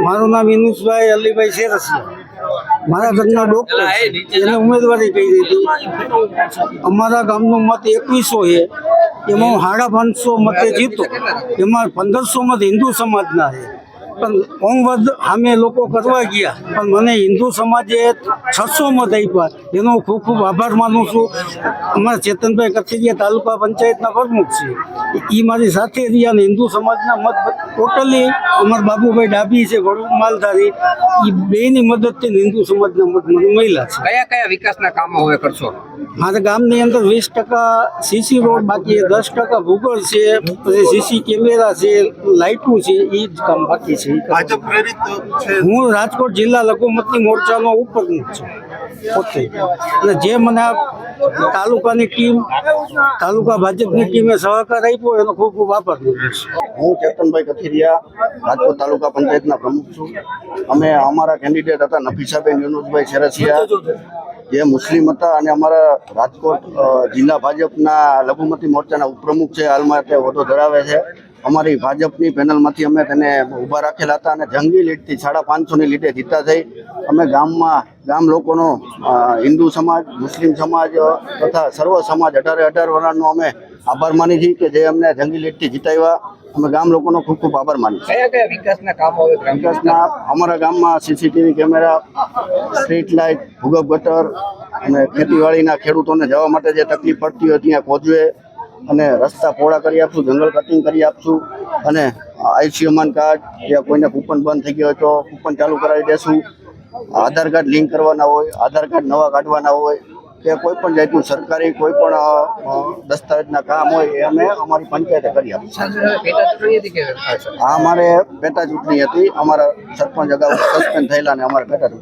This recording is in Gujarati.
મારું નામ ઇનુસભાઈ અલીભાઈ શેરસિયા મારા ઘરના ડોક્ટર એને ઉમેદવારી કરી દીધી. અમારા ગામનો મત એકવીસો છે. એમાં હું સાડા પાંચસો મતે જીતો. એમાં પંદરસો મત હિન્દુ સમાજના છે. પણ કોંગવદ સામે લોકો કરવા ગયા. પણ મને હિન્દુ સમાજે છસો મત આપ્યા. એનો ખૂબ ખૂબ આભાર માનું છું. અમારા ચેતનભાઈ કથિરિયા તાલુકા પંચાયતના પ્રમુખ છે. એ મારી સાથે રહ્યા અને હિન્દુ સમાજના મત ટોટલી અમારા બાબુભાઈ ડાબી છે વડુ માલધારી. એ બેની મદદથી હિન્દુ સમાજના મત મને મળ્યા છે. કયા કયા વિકાસના કામો હવે કરશો? મારા ગામની અંદર વીસ ટકા સીસી રોડ બાકી દસ ટકા ભૂગોળ છે પછી સીસી કેમેરા છે લાઇટું છે એ જ કામ બાકી છે. ઈ પ્રેરિત છે. હું રાજકોટ જિલ્લા લઘુમતી મોરચાનો ઉપપ્રમુખ છું પોતે. અને જે મને આ તાલુકાની ટીમ તાલુકા ભાજપની ટીમે સહકાર આપ્યો એનો ખૂબ ખૂબ આભાર હું ચેતનભાઈ કથિરિયા રાજકોટ તાલુકા પંચાયતના પ્રમુખ છું. અમે અમારા કેન્ડિડેટ હતા નફીસાબેન યુનુસભાઈ શેરસિયા જે મુસ્લિમ હતા અને અમારા રાજકોટ જિલ્લા ભાજપના લઘુમતી મોરચાના ઉપપ્રમુખ છે હાલમાં તે હોદ્દો ધરાવે છે. અમારી ભાજપની પેનલમાંથી અમે તેને ઊભા રાખેલા હતા અને જંગી લીટથી સાડા પાંચસોની લીટે જીતા થઈ. અમે ગામમાં ગામ લોકોનો હિન્દુ સમાજ મુસ્લિમ સમાજ તથા સર્વ સમાજ અઢારે અઢાર વર્ષનો અમે આભાર માની છીએ કે જે અમને જંગી લીટથી જીતાવ્યા. અમે ગામ લોકોનો ખૂબ ખૂબ આભાર માની કયા કયા વિકાસના કામો વિકાસના અમારા ગામમાં સીસીટીવી કેમેરા સ્ટ્રીટ લાઇટ ભૂગર્ભ ગટર અને ખેતીવાડીના ખેડૂતોને જવા માટે જે તકલીફ પડતી હોય ત્યાં કોજવે અને રસ્તા પહોળા કરી આપશું જંગલ કટિંગ કરી આપશું અને આયુષ્યમાન કાર્ડ કે કોઈને કૂપન બંધ થઈ ગયો હોય તો કૂપન ચાલુ કરાવી દેશું. આધાર કાર્ડ લિંક કરવાના હોય આધાર કાર્ડ નવા કાઢવાના હોય કે કોઈ પણ જાતનું સરકારી કોઈ પણ દસ્તાવેજના કામ હોય એ અમે અમારી પંચાયતે કરી આપીશું? આ અમારે? પેટા ચૂંટણી હતી. અમારા સરપંચ અગાઉ સસ્પેન્ડ થયેલા ને અમારે પેટા